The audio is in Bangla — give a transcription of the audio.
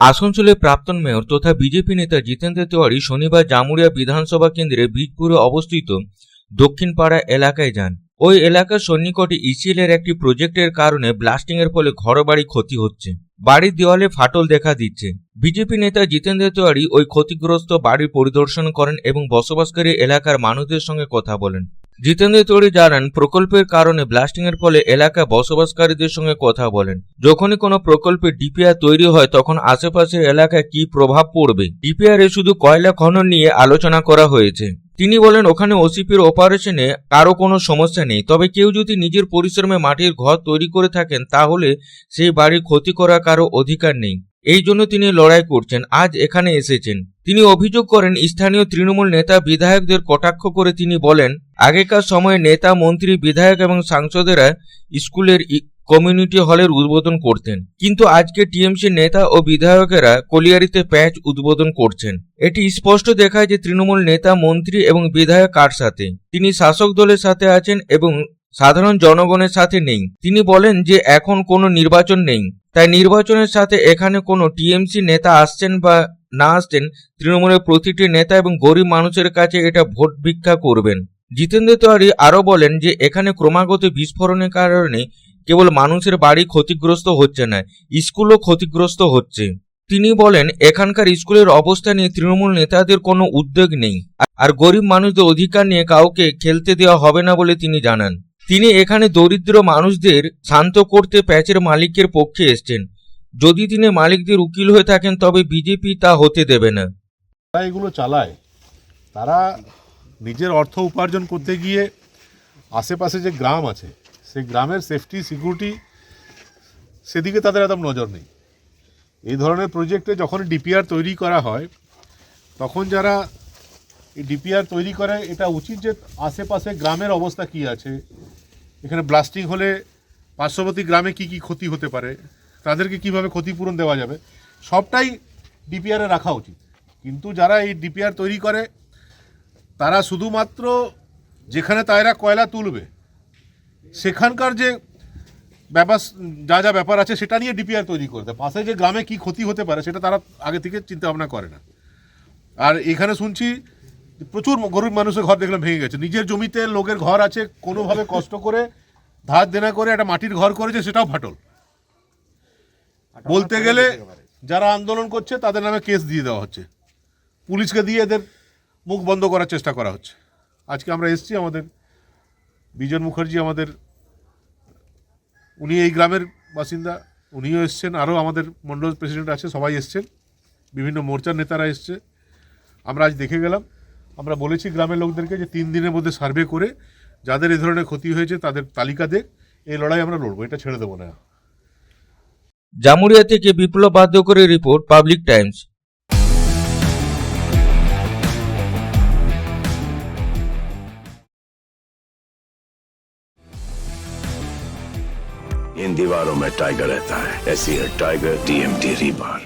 আসানসোলের প্রাক্তন মেয়র তথা বিজেপি নেতা জিতেন্দ্র তিওয়ারি শনিবার জামুরিয়া বিধানসভা কেন্দ্রে বীজপুরে অবস্থিত দক্ষিণপাড়া এলাকায় যান। ওই এলাকার সন্নিকটে ইসিএল এর একটি প্রজেক্টের কারণে ব্লাস্টিং এর ফলে ঘরবাড়ি ক্ষতি হচ্ছে। বাড়ির দেওয়ালে ফাটল দেখা দিচ্ছে। বিজেপি নেতা জিতেন্দ্র তিওয়ারি ওই ক্ষতিগ্রস্ত বাড়ি পরিদর্শন করেন এবং বসবাসকারী এলাকার মানুষদের সঙ্গে কথা বলেন। জিতেন্দ্র তিওয়ারি জানান, প্রকল্পের কারণে ব্লাস্টিং এর ফলে এলাকায় বসবাসকারীদের সঙ্গে কথা বলেন। যখনই কোনো প্রকল্পে ডিপিআর তৈরি হয়, তখন আশেপাশের এলাকায় কি প্রভাব পড়বে? ডিপিআর এ শুধু কয়লা খনন নিয়ে আলোচনা করা হয়েছে। তিনি বলেন, ওখানে ওসিপির অপারেশনে কারও কোনো সমস্যা নেই। তবে কেউ যদি নিজের পরিশ্রমে মাটির ঘর তৈরি করে থাকেন, তাহলে সেই বাড়ির ক্ষতি করার কারও অধিকার নেই। এই জন্য তিনি লড়াই করছেন, আজ এখানে এসেছেন। তিনি অভিযোগ করেন, স্থানীয় তৃণমূল নেতা বিধায়কদের কটাক্ষ করে তিনি বলেন, আগেকার সময়ে নেতা, মন্ত্রী, বিধায়ক এবং সাংসদেরা স্কুলের কমিউনিটি হলের উদ্বোধন করতেন। কিন্তু আজকে টিএমসি নেতা ও বিধায়কেরা কলিয়ারিতে প্যাচ উদ্বোধন করছেন। এটি স্পষ্ট দেখায় যে তৃণমূল নেতা, মন্ত্রী এবং বিধায়ক কার সাথে? তিনি শাসক দলের সাথে আছেন এবং সাধারণ জনগণের সাথে নেই। তিনি বলেন যে এখন কোনো নির্বাচন নেই। তাই নির্বাচনের সাথে এখানে কোনো টিএমসি নেতা আসছেন বা না আসছেন, তৃণমূলের প্রতিটি নেতা এবং গরিব মানুষের কাছে এটা ভোট ভিক্ষা করবেন। জিতেন্দ্র তিওয়ারি আরও বলেন যে এখানে ক্রমাগত বিস্ফোরণের কারণে কেবল মানুষের বাড়ি ক্ষতিগ্রস্ত হচ্ছে না, স্কুলও ক্ষতিগ্রস্ত হচ্ছে। তিনি বলেন, এখানকার স্কুলের অবস্থা নিয়ে তৃণমূল নেতাদের কোনো উদ্যোগ নেই। আর গরিব মানুষদের অধিকার নিয়ে কাউকে খেলতে দেওয়া হবে না বলে তিনি জানান। তিনি এখানে দরিদ্র মানুষদের শান্ত করতে প্যাচের মালিকের পক্ষে এসছেন। যদি তিনি মালিকদের উকিল হয়ে থাকেন, তবে বিজেপি তা হতে দেবে না। এগুলো চালায়। তারা নিজের অর্থ উপার্জন করতে গিয়ে আশেপাশে যে গ্রাম আছে, সেই গ্রামের সেফটি সিকিউরিটি সেদিকে তাদের একদম নজর নেই। এই ধরনের প্রজেক্টে যখন ডিপিআর তৈরি করা হয়, তখন যারা ডিপিআর তৈরি করে, এটা উচিত যে আশেপাশে গ্রামের অবস্থা কি আছে। এখানে ব্লাস্টিং হলে পার্শ্ববর্তী গ্রামে কি কি ক্ষতি হতে পারে, তাদেরকে কীভাবে ক্ষতিপূরণ দেওয়া যাবে, সবটাই ডিপিআরে রাখা উচিত। কিন্তু যারা এই ডিপিআর তৈরি করে, তারা শুধুমাত্র যেখানে তারা কয়লা তুলবে, সেখানকার যে ব্যাপার, যা যা ব্যাপার আছে, সেটা নিয়ে ডিপিআর তৈরি করতে। পাশে যে গ্রামে কি ক্ষতি হতে পারে, সেটা তারা আগে থেকে চিন্তা ভাবনা করে না। আর এখানে শুনছি প্রচুর গরিব মানুষের ঘর দেখলাম ভেঙে গেছে। নিজের জমিতে লোকের ঘর আছে, কোনোভাবে কষ্ট করে ধার দেনা করে একটা মাটির ঘর করেছে, সেটাও ফাটল। বলতে গেলে যারা আন্দোলন করছে, তাদের নামে কেস দিয়ে দেওয়া হচ্ছে। পুলিশকে দিয়ে এদের মুখ বন্ধ করার চেষ্টা করা হচ্ছে। আজকে আমরা এসছি আমাদের বিজন মুখার্জি, আমাদের উনি এই গ্রামের বাসিন্দা, উনিও এসছেন, আরও আমাদের মণ্ডল প্রেসিডেন্ট আছে, সবাই এসছেন। বিভিন্ন মোর্চার নেতারা এসছে। আমরা আজ দেখে গেলাম। আমরা বলেছি গ্রামের লোকদেরকে যে তিন দিনের মধ্যে সার্ভে করে যাদের এই ধরনের ক্ষতি হয়েছে তাদের তালিকা দেখ এই লড়াই আমরা লড়বো এটা ছেড়ে দেবো না জামুরিয়া থেকে বিপ্লব বাধ্য করে রিপোর্ট পাবলিক টাইমস इन दीवारों में टाइगर रहता है ऐसी है टाइगर टीएमटी रीबार